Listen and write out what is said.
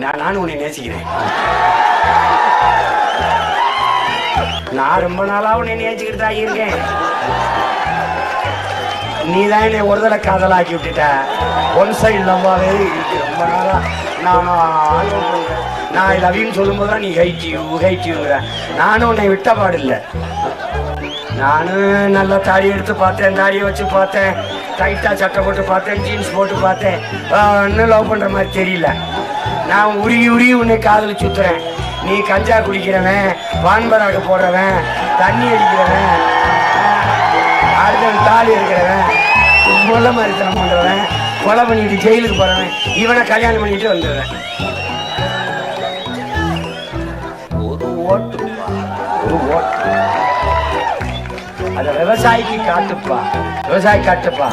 நான் நானும் உன்னை நேசிக்கிறேன். நான் ரொம்ப நாளா உன்னை நேசிக்கிட்டு தான் இருக்கேன். நீ தான் என்னை ஒரு தடவை காதலாக்கி விட்டுட்ட. ஒன் சைடு லவ்வாவே இருக்கு ரொம்ப நாளா. நான் நான் ஐ லவ்யூன்னு சொல்லும்போது தான் நீ ஹைட் யூ நானும் உன்னை விட்ட பாடில்லை. நானும் நல்லா தாடி எடுத்து பார்த்தேன் தாடியை வச்சு பார்த்தேன். டைட்டாக சட்டை போட்டு பார்த்தேன் ஜீன்ஸ் போட்டு பார்த்தேன். இன்னும் லவ் பண்ணுற மாதிரி தெரியல. நான் உருகி உருகி உன்னை காதல் சுத்துறேன் நீ கஞ்சா குடிக்கிறவன் வான்பராக போடுறவன் தண்ணி அடிக்கிறவன் அடுத்தவன் தாலி இருக்கிறவன் முள்ள மாதிரித்தனம் பண்ணுறவன் கொலை பண்ணிட்டு ஜெயிலுக்கு போகிறவன் இவனை கல்யாணம் பண்ணிட்டு வந்துடுவேன் ஒரு ஓட்டுப்பா ஒரு ஓட்டு. விவசாயிக்கு காட்டுப்பா விவசாயி காட்டுப்பா.